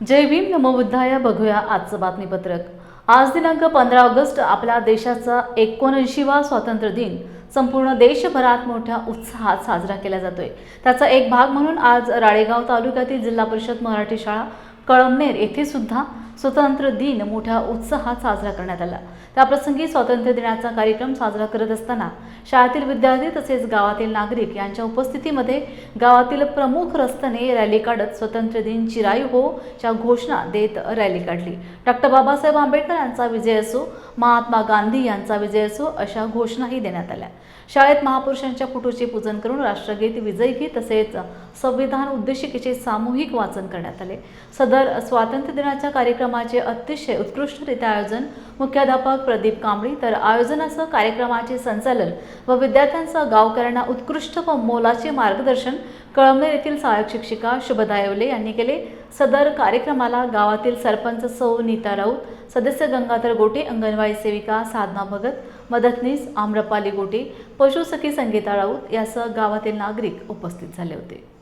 जय भीम नमो बघूया आजचं बातमीपत्रक. आज दिनांक पंधरा ऑगस्ट आपल्या देशाचा एकोणऐंशीवा स्वातंत्र्य दिन. संपूर्ण देशभरात मोठ्या उत्साहात साजरा केला जातोय. त्याचा एक भाग म्हणून आज राळेगाव तालुक्यातील जिल्हा परिषद मराठी शाळा कळमनेर येथे सुद्धा स्वतंत्र दिन मोठ्या उत्साहात साजरा करण्यात आला. त्याप्रसंगी स्वातंत्र्य दिनाचा कार्यक्रम साजरा करत असताना शाळेतील विद्यार्थी तसेच गावातील नागरिक यांच्या उपस्थितीमध्ये गावातील प्रमुख रस्त्याने रॅली काढत स्वतंत्र दिन चिरायू हो च्या घोषणा देत रॅली काढली. डॉक्टर बाबासाहेब आंबेडकर यांचा विजय असो महात्मा गांधी यांचा विजय असो अशा घोषणाही देण्यात आल्या. शाळेत महापुरुषांच्या फोटोचे पूजन करून राष्ट्रगीत विजयगीत तसेच संविधान उद्देशिकेचे सामूहिक वाचन करण्यात आले. सदर स्वातंत्र्य दिनाच्या कार्यक्रमाचे अतिशय उत्कृष्टरित्या आयोजन मुख्याध्यापक प्रदीप कांबळी तर आयोजनासह कार्यक्रमाचे संचालन व विद्यार्थ्यांसह गावकऱ्यांना उत्कृष्ट व मोलाचे मार्गदर्शन कळमनेर येथील सहाय्यक शिक्षिका शुभदा येवले यांनी केले. सदर कार्यक्रमाला गावातील सरपंच सौ नीता राऊत सदस्य गंगाधर गोटे अंगणवाडी सेविका साधना भगत मदतनीस आम्रपाली गोटे पशुसखी संगीता राऊत यासह गावातील नागरिक उपस्थित झाले होते.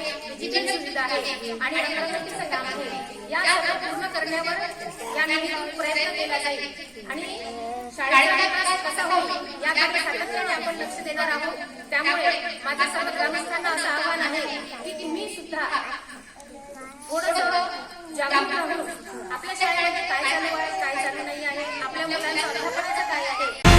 आहे प्रयत्न केला जाईल आणि शाळेचा विकास कसा होईल याकडे आपण लक्ष देणार आहोत त्यामुळे माझ्या सर्व ग्रामस्थांना असं आहे की तुम्ही सुद्धा थोडं आपल्या शाळेमध्ये काय चालू आहे काय चालू नाही आहे आपल्या मुलांचा काय आहे?